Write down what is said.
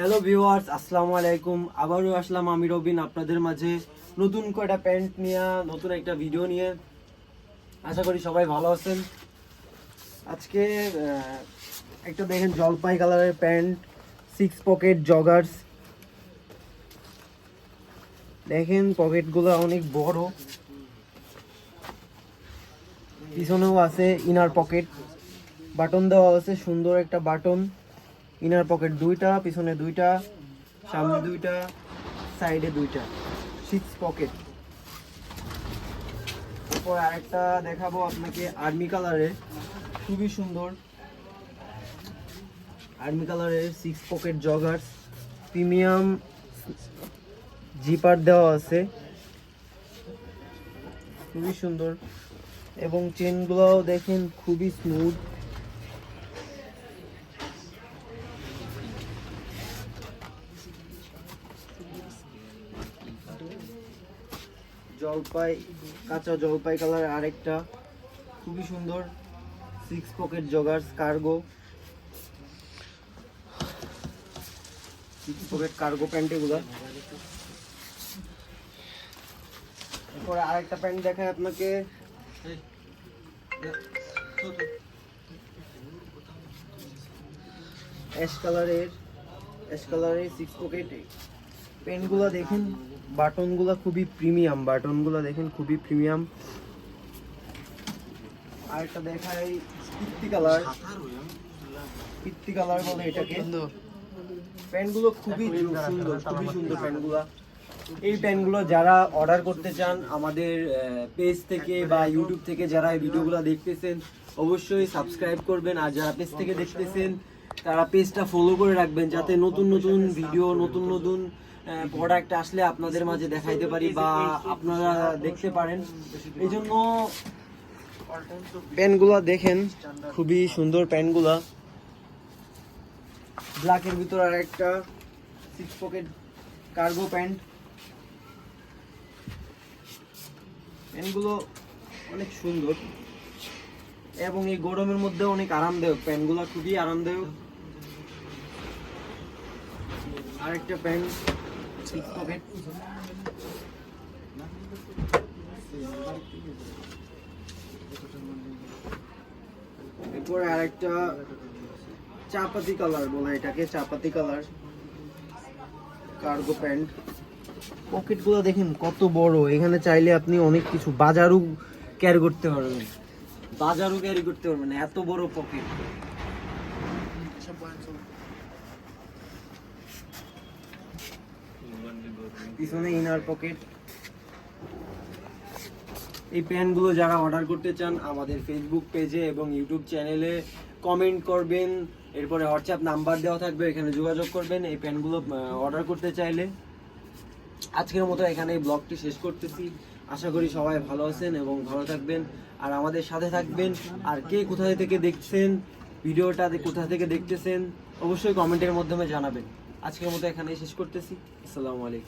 Hello viewers আসসালামু আলাইকুম। আবারও আসলাম আমি রবিন আপনাদের মাঝে। নতুন কয়টা প্যান্ট নিয়ে, নতুন একটা ভিডিও নিয়ে। আশা করি সবাই ভালো আছেন। আজকে একটা দেখেন জলপাই কালারের প্যান্ট সিক্স পকেট জগার্স দেখেন পকেটগুলো অনেক বড়। পিছনেও আছে ইনার পকেট বাটন দেওয়া আছে, সুন্দর একটা বাটন ইনার পকেট দুইটা, পিছনে দুইটা, সামনে দুইটা সাইডে দুইটা। সিক্স পকেট তারপর আরেকটা দেখাবো আপনাকে আর্মি কালারের খুবই সুন্দর। আর্মি কালারের six pocket joggers premium zipper দেওয়া আছে। খুবই সুন্দর। এবং চেনগুলোও দেখেন খুবই স্মুথ জলপাই, কাঁচা জলপাই কালার আরেকটা। খুবই সুন্দর। Six pocket joggers cargo six pocket cargo pant এগুলো। এরপরে আরেকটা প্যান্ট দেখায় আপনাকে। অ্যাশ কালারের অ্যাশ কালারের সিক্স পকেট প্যান্টগুলো দেখেন। বাটনগুলো খুবই প্রিমিয়াম বাটনগুলো দেখেন খুবই প্রিমিয়াম। আর একটা দেখাই পিত্তি কালার। পিত্তি কালার বলে এটাকে। প্যান্টগুলো খুবই সুন্দর খুবই সুন্দর প্যান্টগুলো। এই প্যান্টগুলো যারা অর্ডার করতে চান আমাদের পেজ থেকে বা ইউটিউব থেকে যারা এই ভিডিওগুলো দেখতেছেন অবশ্যই সাবস্ক্রাইব করবেন। আর যারা পেজ থেকে দেখতেছেন তারা পেজটা ফলো করে রাখবেন যাতে নতুন নতুন ভিডিও নতুন নতুন প্রোডাক্ট আসলে আপনাদের মাঝে দেখাইতে পারি বা আপনারা দেখতে পারেন। এই জন্য প্যান্টগুলো দেখেন, খুবই সুন্দর প্যান্টগুলা ব্ল্যাকের ভিতর আর একটা সিক্স পকেট কার্গো প্যান্ট প্যান্টগুলো অনেক সুন্দর। এবং এই গরমের মধ্যে অনেক আরামদায়ক। প্যান্টগুলো খুবই আরামদায়ক। আরেকটা প্যান্ট এরপরে আরেকটা চাপাতি কালার বলা এটাকে, চাপাতি কালার কার্গো প্যান্ট পকেটগুলো দেখেন কত বড়। এখানে চাইলে আপনি অনেক কিছু, বাজারও ক্যারি করতে পারবেন। বাজারও ক্যারি করতে পারবেন, এত বড় পকেট পিছনে ইনার পকেট এই প্যান্টগুলো যারা অর্ডার করতে চান, আমাদের ফেসবুক পেজে এবং ইউটিউব চ্যানেলে কমেন্ট করবেন। এরপরে হোয়াটসঅ্যাপ নাম্বার দেওয়া থাকবে, এখানে যোগাযোগ করবেন। এই প্যান্টগুলো অর্ডার করতে চাইলে। আজকের মতো এখানে এই ব্লগটি শেষ করতেছি। আশা করি সবাই ভালো আছেন এবং ভালো থাকবেন। আর আমাদের সাথে থাকবেন। আর কে কোথায় থেকে দেখছেন, ভিডিওটা কোথা থেকে দেখতেছেন, অবশ্যই কমেন্টের মাধ্যমে জানাবেন। আজকের মতো এখানেই শেষ করতেছি। আসসালামু আলাইকুম।